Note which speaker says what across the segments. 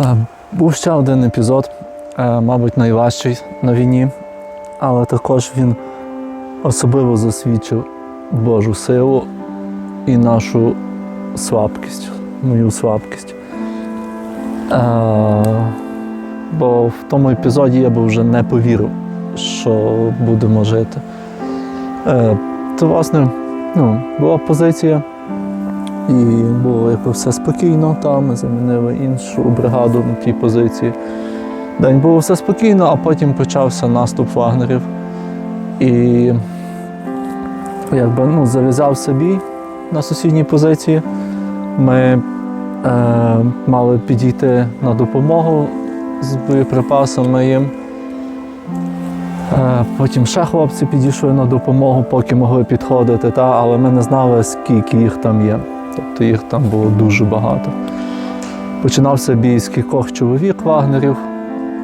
Speaker 1: Е, Був ще один епізод, е, мабуть, найважчий на війні, але також він особливо засвідчив Божу силу і нашу слабкість, мою слабкість. Е, Бо в тому епізоді я би вже не повірив, що будемо жити. Е, То, власне, ну, була позиція, і було якби все спокійно. Там замінили іншу бригаду на тій позиції. День було все спокійно, а потім почався наступ вагнерів. І якби ну, зав'язався бій на сусідній позиції. Ми е, мали підійти на допомогу з боєприпасами їм. Е, Потім ще хлопці підійшли на допомогу, поки могли підходити, та, але ми не знали, скільки їх там є. Тобто їх там було дуже багато. Починався бій з кількох чоловік вагнерів,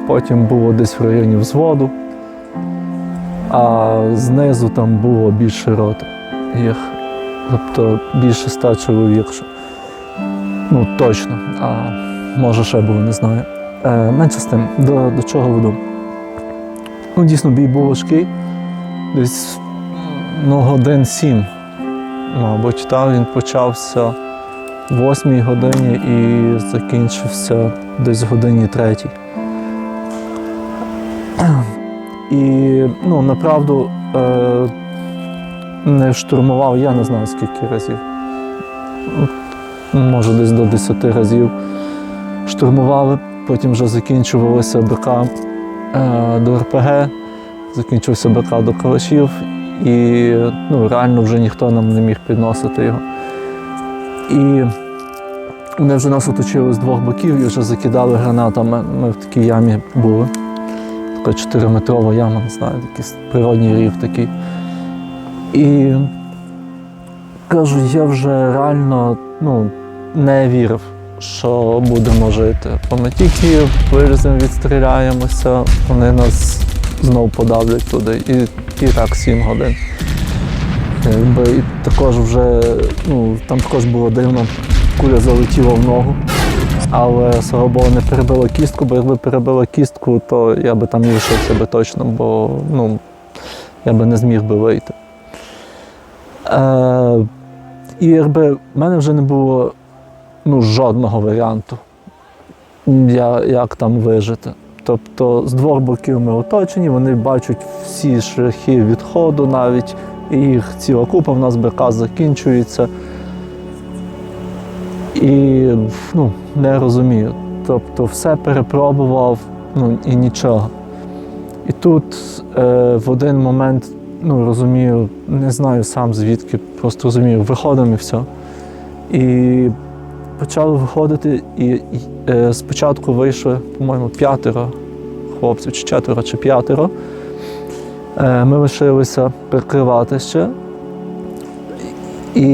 Speaker 1: потім було десь в районі взводу, а знизу там було більше роти їх. Тобто більше ста чоловік. Ну, точно. А може ще було, не знаю. Е, менше з тим, до, до чого веду. Ну, дійсно, бій був важкий. Десь ну, годин сім. Мабуть, там він почався в 8 годині і закінчився десь в годині третій. І ну, направду е, не штурмував, я не знаю скільки разів. Може, десь до 10 разів штурмували, потім вже закінчувалися БК е, до РПГ, закінчився БК до калашів, і ну, реально вже ніхто нам не міг підносити його. І вони вже нас оточили з двох боків і вже закидали гранатами. Ми в такій ямі були. Така 4-метрова яма, не знаю, якийсь природній рів такий. І кажу, я вже реально ну, не вірив, що будемо жити. Бо ми тільки відстріляємося, вони нас знов подавлять туди. І, і так 7 годин. Якби, і також вже, ну, там також було дивно, куля залетіла в ногу. Але слава Богу, не перебила кістку, бо якби перебила кістку, то я би там не лишився би точно, бо ну, я би не зміг би вийти. Е, і якби в мене вже не було ну, жодного варіанту, я, як там вижити. Тобто з двох боків ми оточені, вони бачать всі шляхи відходу навіть, і їх ціла купа в нас БК закінчується. І ну, не розумію. Тобто все перепробував ну, і нічого. І тут е, в один момент ну, розумію, не знаю сам звідки, просто розумію, виходимо і все. І почали виходити, і, е, спочатку вийшли, по-моєму, п'ятеро хлопців, чи четверо, чи п'ятеро. Е, ми лишилися прикривати ще. І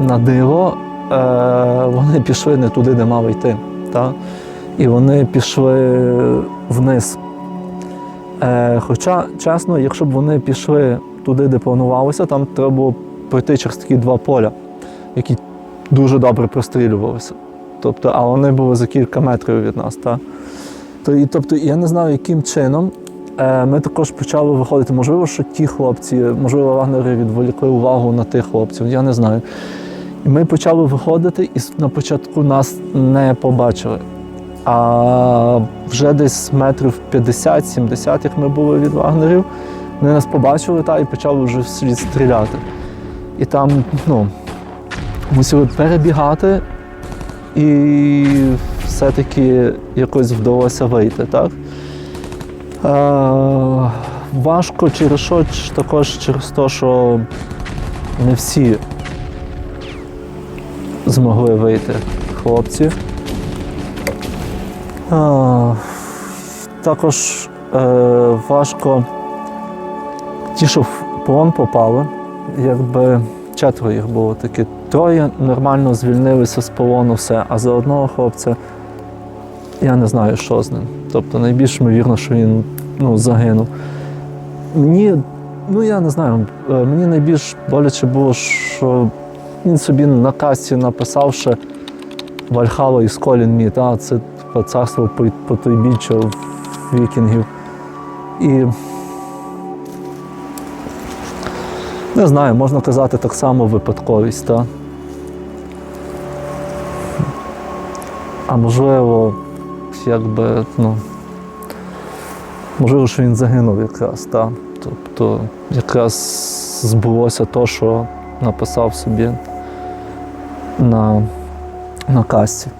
Speaker 1: на диво е, вони пішли не туди, де мали йти. Та? І вони пішли вниз. Е, хоча, чесно, якщо б вони пішли туди, де планувалося, там треба було пройти через такі два поля, які дуже добре прострілювалися. Тобто, а вони були за кілька метрів від нас. Та? То, і, тобто, я не знаю, яким чином е, ми також почали виходити. Можливо, що ті хлопці, можливо, вагнери відволікли увагу на тих хлопців, я не знаю. І ми почали виходити, і на початку нас не побачили. А вже десь метрів 50-70, як ми були від вагнерів, вони нас побачили та, і почали вже вслід стріляти. І там ну, мусили перебігати, і все-таки якось вдалося вийти. Так? Е, важко через що, також через те, що не всі змогли вийти хлопці. А, також е, важко ті, що в полон попали, якби четверо їх було таки. Троє нормально звільнилися з полону все, а за одного хлопця я не знаю, що з ним. Тобто найбільш ймовірно, що він ну, загинув. Мені, ну я не знаю, е, мені найбільш боляче було, що він собі на касті написав, що Вальхала і Сколін мій, та, це царство по- потойбіччя вікінгів. І не знаю, можна казати так само випадковість, та? А можливо, якби, ну, можливо, що він загинув якраз, та? Тобто якраз збулося то, що написав собі на, на касті.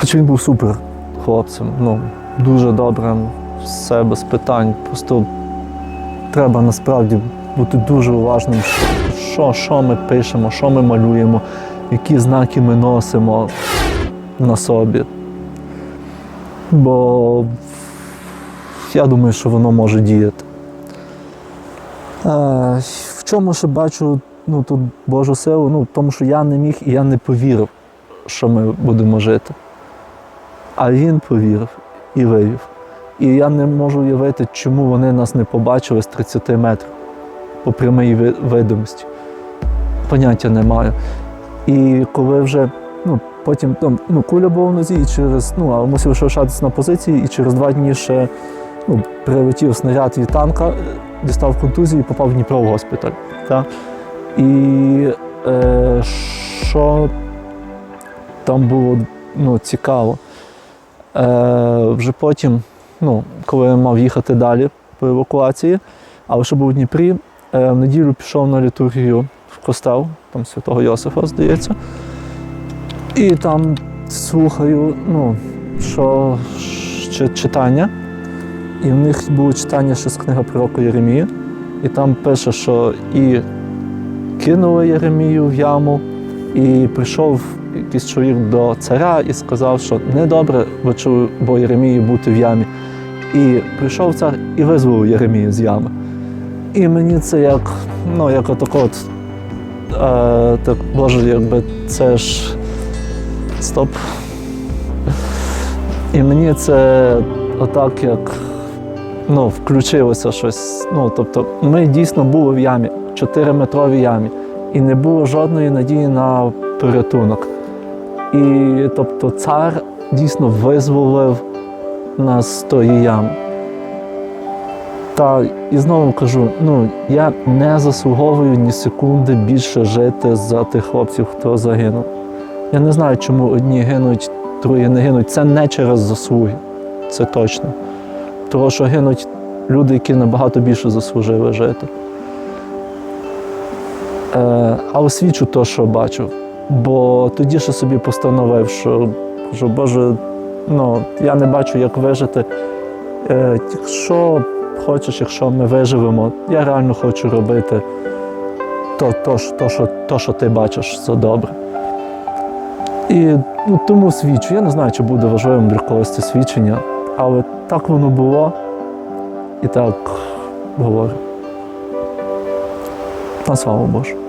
Speaker 1: Хоч він був супер хлопцем, ну, дуже добрим, все без питань. Просто треба насправді бути дуже уважним, що, що ми пишемо, що ми малюємо, які знаки ми носимо на собі. Бо я думаю, що воно може діяти. Е, в чому ще бачу ну, тут Божу силу? Ну, тому, що я не міг і я не повірив, що ми будемо жити. А він повірив і вивів. І я не можу уявити, чому вони нас не побачили з 30 метрів по прямій ви- видимості. Поняття не маю. І коли вже ну, потім там, ну, куля була в нозі, і через, ну, а мусив ще лишатися на позиції, і через два дні ще ну, прилетів снаряд від танка, дістав контузію і попав в Дніпро в госпіталь. Та? І е, що там було ну, цікаво. Е, вже потім, ну, коли я мав їхати далі по евакуації, але ще був у Дніпрі, е, в неділю пішов на літургію в костел, там святого Йосифа, здається. І там слухаю, ну, що читання. І в них було читання ще з книги пророка Єремії. І там пише, що і кинули Єремію в яму, і прийшов якийсь чоловік до царя і сказав, що недобре бачу, бо Єремії бути в ямі. І прийшов цар і визволив Єремію з ями. І мені це як, ну, як отак от, е, так, Боже, якби це ж стоп. І мені це отак як ну, включилося щось. Ну, тобто, ми дійсно були в ямі, 4-метровій ямі, і не було жодної надії на порятунок. І тобто цар дійсно визволив нас з тої ями. Та і знову кажу: ну я не заслуговую ні секунди більше жити за тих хлопців, хто загинув. Я не знаю, чому одні гинуть, другі не гинуть. Це не через заслуги, це точно. Тому що гинуть люди, які набагато більше заслужили жити. Е, але свідчу то, що бачу. Бо тоді ще собі постановив, що, що Боже, ну, я не бачу, як вижити. Е, якщо хочеш, якщо ми виживемо, я реально хочу робити то, то, то, що, то що ти бачиш, це добре. І ну, тому свідчу. Я не знаю, чи буде важливим для когось це свідчення, але так воно було і так говорю. На слава Божу.